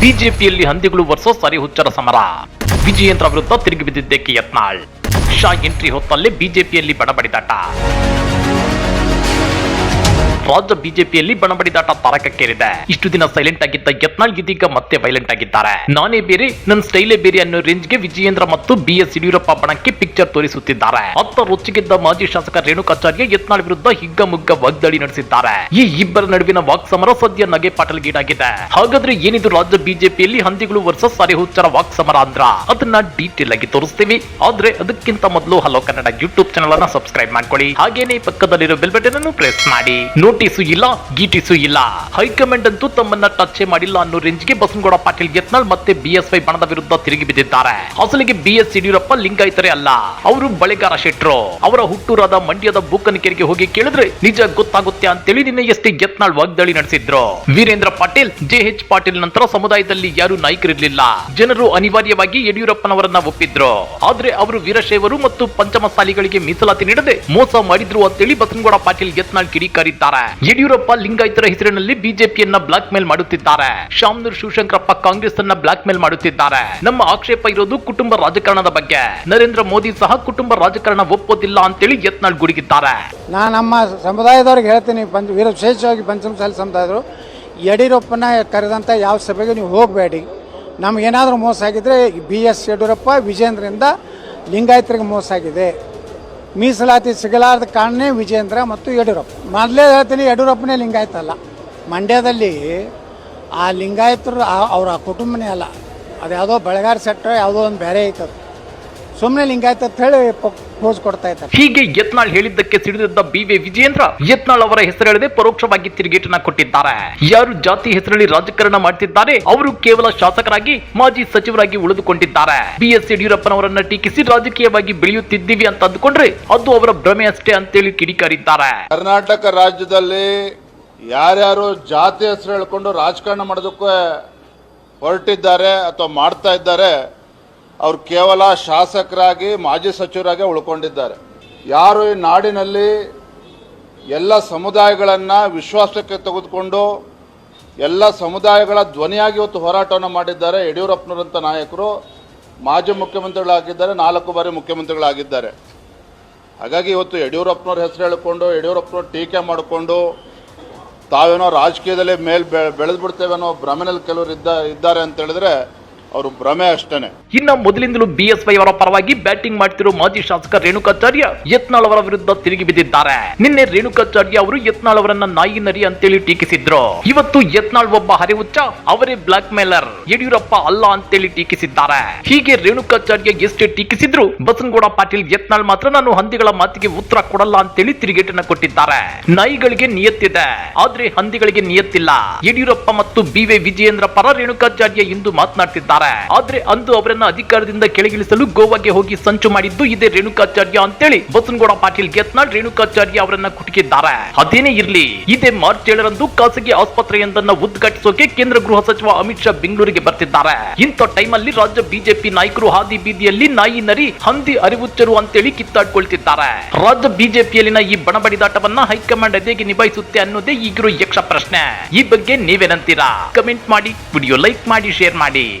ಬಿಜೆಪಿಯಲ್ಲಿ ಹಂದಿಗಳು ವರ್ಸಸ್ ಸರಿ ಹುಚ್ಚರ ಸಮರ. ವಿಜಯೇಂದ್ರ ವಿರುದ್ಧ ತಿರುಗಿ ಬಿದ್ದಿದ್ದಕ್ಕೆ ಯತ್ನಾಳ್. ಶಾ ಎಂಟ್ರಿ ಹೊತ್ತಲ್ಲೇ ಬಿಜೆಪಿಯಲ್ಲಿ ಬಡಬಡಿದಾಟ. ರಾಜ್ಯ ಬಿಜೆಪಿಯಲ್ಲಿ ಬಣಬಡಿದಾಟ ತಾರಕಕ್ಕೇರಿದೆ. ಇಷ್ಟು ದಿನ ಸೈಲೆಂಟ್ ಆಗಿದ್ದ ಯತ್ನಾಳ್ ಇದೀಗ ಮತ್ತೆ ವೈಲೆಂಟ್ ಆಗಿದ್ದಾರೆ. ನಾನೇ ಬೇರೆ ನನ್ನ ಸ್ಟೈಲೇ ಬೇರೆ ಅನ್ನೋ ರೇಂಜ್ಗೆ ವಿಜಯೇಂದ್ರ ಮತ್ತು ಬಿ ಎಸ್ ಯಡಿಯೂರಪ್ಪ ಬಣಕ್ಕೆ ಪಿಕ್ಚರ್ ತೋರಿಸುತ್ತಿದ್ದಾರೆ. ಅತ್ತ ರೊಚ್ಚಿಗೆದ್ದ ಮಾಜಿ ಶಾಸಕ ರೇಣುಕಾಚಾರ್ಯ ಯತ್ನಾಳ್ ವಿರುದ್ಧ ಹಿಗ್ಗಮುಗ್ಗ ವಾಗ್ದಾಳಿ ನಡೆಸಿದ್ದಾರೆ. ಈ ಇಬ್ಬರ ನಡುವಿನ ವಾಕ್ ಸಮರ ಸದ್ಯ ನಗೆ ಪಾಟಲ್ಗೀಡಾಗಿದೆ ಹಾಗಾದ್ರೆ ಏನಿದು ರಾಜ್ಯ ಬಿಜೆಪಿಯಲ್ಲಿ ಹಂದಿಗಳು ವರ್ಸಸ್ ಹುಚ್ಚರ ವಾಕ್ ಸಮರ ಅಂದ್ರ? ಅದನ್ನ ಡೀಟೇಲ್ ಆಗಿ ತೋರಿಸ್ತೀವಿ. ಆದ್ರೆ ಅದಕ್ಕಿಂತ ಮೊದಲು ಹಲೋ ಕನ್ನಡ ಯೂಟ್ಯೂಬ್ ಚಾನಲ್ ಅನ್ನ ಸಬ್ಸ್ಕ್ರೈಬ್ ಮಾಡ್ಕೊಳ್ಳಿ. ಹಾಗೇನೆ ಪಕ್ಕದಲ್ಲಿರೋ ಬೆಲ್ ಬಟನ್ ಅನ್ನು ಪ್ರೆಸ್ ಮಾಡಿ. ನೋಟಿಸು ಇಲ್ಲ, ಗೀಟಿಸು ಇಲ್ಲ. ಹೈಕಮಾಂಡ್ ಅಂತೂ ತಮ್ಮನ್ನ ಟಚ್ ಮಾಡಿಲ್ಲ ಅನ್ನೋ ರೇಂಜ್ಗೆ ಬಸನಗೌಡ ಪಾಟೀಲ್ ಯತ್ನಾಳ್ ಮತ್ತೆ ಬಿಎಸ್ವೈ ಬಣದ ವಿರುದ್ಧ ತಿರುಗಿ ಬಿದ್ದಿದ್ದಾರೆ. ಅಸಲಿಗೆ ಬಿಎಸ್ ಯಡಿಯೂರಪ್ಪ ಲಿಂಗಾಯಿತರೆ ಅಲ್ಲ. ಅವರು ಬಳೆಗಾರ ಶೆಟ್ರು. ಅವರ ಹುಟ್ಟೂರಾದ ಮಂಡ್ಯದ ಬೂಕನಕೆರೆಗೆ ಹೋಗಿ ಕೇಳಿದ್ರೆ ನಿಜ ಗೊತ್ತಾಗುತ್ತೆ ಅಂತೇಳಿ ನಿನ್ನೆಯಷ್ಟೇ ಯತ್ನಾಳ್ ವಾಗ್ದಾಳಿ ನಡೆಸಿದ್ರು. ವೀರೇಂದ್ರ ಪಾಟೀಲ್, ಜೆ ಎಚ್ ಪಾಟೀಲ್ ನಂತರ ಸಮುದಾಯದಲ್ಲಿ ಯಾರು ನಾಯಕರಿರ್ಲಿಲ್ಲ. ಜನರು ಅನಿವಾರ್ಯವಾಗಿ ಯಡಿಯೂರಪ್ಪನವರನ್ನ ಒಪ್ಪಿದ್ರು. ಆದ್ರೆ ಅವರು ವೀರಶೈವರು ಮತ್ತು ಪಂಚಮಸಾಲಿಗಳಿಗೆ ಮೀಸಲಾತಿ ನೀಡದೆ ಮೋಸ ಮಾಡಿದ್ರು ಅಂತೇಳಿ ಬಸನಗೌಡ ಪಾಟೀಲ್ ಯತ್ನಾಳ್ ಕಿಡಿಕಾರಿದ್ದಾರೆ. ಯಡಿಯೂರಪ್ಪ ಲಿಂಗಾಯತರ ಹೆಸರಿನಲ್ಲಿ ಬಿಜೆಪಿಯನ್ನ ಬ್ಲಾಕ್ ಮೇಲ್ ಮಾಡುತ್ತಿದ್ದಾರೆ. ಶಾಮನೂರ್ ಶಿವಶಂಕರಪ್ಪ ಕಾಂಗ್ರೆಸ್ ಅನ್ನ ಬ್ಲಾಕ್ ಮೇಲ್ ಮಾಡುತ್ತಿದ್ದಾರೆ. ನಮ್ಮ ಆಕ್ಷೇಪ ಇರೋದು ಕುಟುಂಬ ರಾಜಕಾರಣದ ಬಗ್ಗೆ. ನರೇಂದ್ರ ಮೋದಿ ಸಹ ಕುಟುಂಬ ರಾಜಕಾರಣ ಒಪ್ಪೋದಿಲ್ಲ ಅಂತೇಳಿ ಯತ್ನಾಳ್ ಗುಡುಗಿದ್ದಾರೆ. ನಾನು ನಮ್ಮ ಸಮುದಾಯದವ್ರಿಗೆ ಹೇಳ್ತೀನಿ ವೀರ ವಿಶೇಷವಾಗಿ ಪಂಚಮಸಾಲಿ ಸಮುದಾಯದವರು ಯಡಿಯೂರಪ್ಪನ ಕರೆದಂಥ ಯಾವ ಸಭೆಗೆ ನೀವು ಹೋಗಬೇಡಿ. ನಮಗೇನಾದರೂ ಮೋಸ ಆಗಿದ್ರೆ ಬಿ ಎಸ್ ಯಡಿಯೂರಪ್ಪ ವಿಜೇಂದ್ರಿಂದ ಲಿಂಗಾಯತರಿಗೆ ಮೋಸ ಆಗಿದೆ. ಮೀಸಲಾತಿ ಸಿಗಲಾರದ ಕಾರಣನೇ ವಿಜೇಂದ್ರ ಮತ್ತು ಯಡಿಯೂರಪ್ಪ. ಮೊದಲೇ ಹೇಳ್ತೀನಿ, ಯಡಿಯೂರಪ್ಪನೇ ಲಿಂಗಾಯತ ಅಲ್ಲ ಮಂಡ್ಯದಲ್ಲಿ ಆ ಲಿಂಗಾಯತರು ಅವರ ಕುಟುಂಬನೇ ಅಲ್ಲ. ಅದು ಯಾವುದೋ ಬೆಳಗಾರ ಸೆಟ್ರ ಯಾವುದೋ ಒಂದು ಬೇರೆ ಐತದು. ಸುಮ್ಮನೆ ಲಿಂಗಾಯತ ಅಂತ ಹೇಳಿ ಪೋಸ್ ಕೊಡ್ತಾ ಇದ್ದಾರೆ. ಹೀಗೆ ಯತ್ನಾಳ್ ಹೇಳಿದ್ದಕ್ಕೆ ಸಿಡಿದಿದ್ದ ಬಿ ವಿ ವಿಜಯೇಂದ್ರ ಯತ್ನಾಳ್ ಅವರ ಹೆಸರೆಳೆದೇ ಪರೋಕ್ಷವಾಗಿ ತಿರುಗೇಟನ್ನ ಕೊಟ್ಟಿದ್ದಾರೆ. ಯಾರು ಜಾತಿ ಹೆಸರಲ್ಲಿ ರಾಜಕಾರಣ ಮಾಡ್ತಿದ್ದಾರೆ ಅವರು ಕೇವಲ ಶಾಸಕರಾಗಿ ಮಾಜಿ ಸಚಿವರಾಗಿ ಉಳಿದುಕೊಂಡಿದ್ದಾರೆ. ಬಿ ಎಸ್ ಯಡಿಯೂರಪ್ಪನವರನ್ನ ಟೀಕಿಸಿ ರಾಜಕೀಯವಾಗಿ ಬೆಳೆಯುತ್ತಿದ್ದೀವಿ ಅಂತ ಅಂದುಕೊಂಡ್ರೆ ಅದು ಅವರ ಭ್ರಮೆ ಅಷ್ಟೇ ಅಂತೇಳಿ ಕಿಡಿಕಾರಿದ್ದಾರೆ. ಕರ್ನಾಟಕ ರಾಜ್ಯದಲ್ಲಿ ಯಾರ್ಯಾರು ಜಾತಿ ಹೆಸರು ಹೇಳ್ಕೊಂಡು ರಾಜಕಾರಣ ಮಾಡೋದಕ್ಕೆ ಹೊರಟಿದ್ದಾರೆ ಅಥವಾ ಮಾಡ್ತಾ ಇದ್ದಾರೆ ಅವ್ರು ಕೇವಲ ಶಾಸಕರಾಗಿ, ಮಾಜಿ ಸಚಿವರಾಗಿ ಉಳ್ಕೊಂಡಿದ್ದಾರೆ. ಯಾರು ಈ ನಾಡಿನಲ್ಲಿ ಎಲ್ಲ ಸಮುದಾಯಗಳನ್ನು ವಿಶ್ವಾಸಕ್ಕೆ ತೆಗೆದುಕೊಂಡು, ಎಲ್ಲ ಸಮುದಾಯಗಳ ಧ್ವನಿಯಾಗಿ ಇವತ್ತು ಹೋರಾಟವನ್ನು ಮಾಡಿದ್ದಾರೆ ಯಡಿಯೂರಪ್ಪನವರಂಥ ನಾಯಕರು. ಮಾಜಿ ಮುಖ್ಯಮಂತ್ರಿಗಳಾಗಿದ್ದಾರೆ, ನಾಲ್ಕು ಬಾರಿ ಮುಖ್ಯಮಂತ್ರಿಗಳಾಗಿದ್ದಾರೆ. ಹಾಗಾಗಿ ಇವತ್ತು ಯಡಿಯೂರಪ್ಪನವ್ರ ಹೆಸರು ಹೇಳಿಕೊಂಡು, ಯಡಿಯೂರಪ್ಪನವ್ರ ಟೀಕೆ ಮಾಡಿಕೊಂಡು, ತಾವೇನೋ ರಾಜಕೀಯದಲ್ಲಿ ಮೇಲ್ ಬೆಳೆದು ಬಿಡ್ತೇವೆ ಅನ್ನೋ ಭ್ರಮೆನಲ್ಲಿ ಕೆಲವರು ಇದ್ದ, ಇದ್ದಾರೆ ಅಂತ ಹೇಳಿದ್ರೆ ಅವರು ಭ್ರಮೆ ಅಷ್ಟೇನೆ. ಇನ್ನ ಮೊದಲಿಂದಲೂ ಬಿಎಸ್ವೈ ಅವರ ಪರವಾಗಿ ಬ್ಯಾಟಿಂಗ್ ಮಾಡ್ತಿರೋ ಮಾಜಿ ಶಾಸಕ ರೇಣುಕಾಚಾರ್ಯ ಯತ್ನಾಳ್ ಅವರ ವಿರುದ್ಧ ತಿರುಗಿ ಬಿದ್ದಿದ್ದಾರೆ. ನಿನ್ನೆ ರೇಣುಕಾಚಾರ್ಯ ಅವರು ಯತ್ನಾಳ್ ಅವರನ್ನ ನಾಯಿ ನರಿ ಅಂತೇಳಿ ಟೀಕಿಸಿದ್ರು. ಇವತ್ತು ಯತ್ನಾಳ್ ಒಬ್ಬ ಹರಿವುಚ್ಚ ಅವರೇ ಬ್ಲಾಕ್ ಮೇಲರ್ ಯಡಿಯೂರಪ್ಪ ಅಲ್ಲ ಅಂತೇಳಿ ಟೀಕಿಸಿದ್ದಾರೆ. ಹೀಗೆ ರೇಣುಕಾಚಾರ್ಯ ಎಷ್ಟೇ ಟೀಕಿಸಿದ್ರು, ಬಸನಗೌಡ ಪಾಟೀಲ್ ಯತ್ನಾಳ್ ಮಾತ್ರ ನಾನು ಹಂದಿಗಳ ಮಾತಿಗೆ ಉತ್ತರ ಕೊಡಲ್ಲ ಅಂತೇಳಿ ತಿರುಗೇಟನ್ನ ಕೊಟ್ಟಿದ್ದಾರೆ. ನಾಯಿಗಳಿಗೆ ನಿಯತ್ತಿದೆ, ಆದ್ರೆ ಹಂದಿಗಳಿಗೆ ನಿಯತ್ತಿಲ್ಲ. ಯಡಿಯೂರಪ್ಪ ಮತ್ತು ಬಿ ವಿಜೇಂದ್ರ ವಿಜಯೇಂದ್ರ ಪರ ರೇಣುಕಾಚಾರ್ಯ ಇಂದು ಮಾತನಾಡ್ತಿದ್ದಾರೆ. ಆದ್ರೆ ಅಂದು ಅವರನ್ನ ಅಧಿಕಾರದಿಂದ ಕೆಳಗಿಳಿಸಲು ಗೋವಾಗೆ ಹೋಗಿ ಸಂಚು ಮಾಡಿದ್ದು ಇದೇ ರೇಣುಕಾಚಾರ್ಯ ಅಂತೇಳಿ. ಬಸನಗೌಡ ಪಾಟೀಲ್ ಯತ್ನಾಳ್ ರೇಣುಕಾಚಾರ್ಯ ಅವರನ್ನ ಕುಟುಕಿದ್ದಾರೆ. ಅದೇನೇ ಇರ್ಲಿ, ಇದೇ ಮಾರ್ಚ್ ಏಳರಂದು ಖಾಸಗಿ ಆಸ್ಪತ್ರೆಯೊಂದನ್ನ ಉದ್ಘಾಟಿಸೋಕೆ ಕೇಂದ್ರ ಗೃಹ ಸಚಿವ ಅಮಿತ್ ಶಾ ಬೆಂಗಳೂರಿಗೆ ಬರ್ತಿದ್ದಾರೆ. ಇಂಥ ಟೈಮಲ್ಲಿ ರಾಜ್ಯ ಬಿಜೆಪಿ ನಾಯಕರು ಹಾದಿ ಬೀದಿಯಲ್ಲಿ ನಾಯಿ ನರಿ, ಹಂದಿ ಅರಿವುಚ್ಚರು ಅಂತೇಳಿ ಕಿತ್ತಾಡ್ಕೊಳ್ತಿದ್ದಾರೆ. ರಾಜ್ಯ ಬಿಜೆಪಿಯಲ್ಲಿನ ಈ ಬಣಬಡಿದಾಟವನ್ನ ಹೈಕಮಾಂಡ್ ಅದೇಗೆ ನಿಭಾಯಿಸುತ್ತೆ ಅನ್ನೋದೇ ಈಗಿರೋ ಯಕ್ಷ ಪ್ರಶ್ನೆ. ಈ ಬಗ್ಗೆ ನೀವೇನಂತೀರಾ? ಕಮೆಂಟ್ ಮಾಡಿ, ವಿಡಿಯೋ ಲೈಕ್ ಮಾಡಿ, ಶೇರ್ ಮಾಡಿ.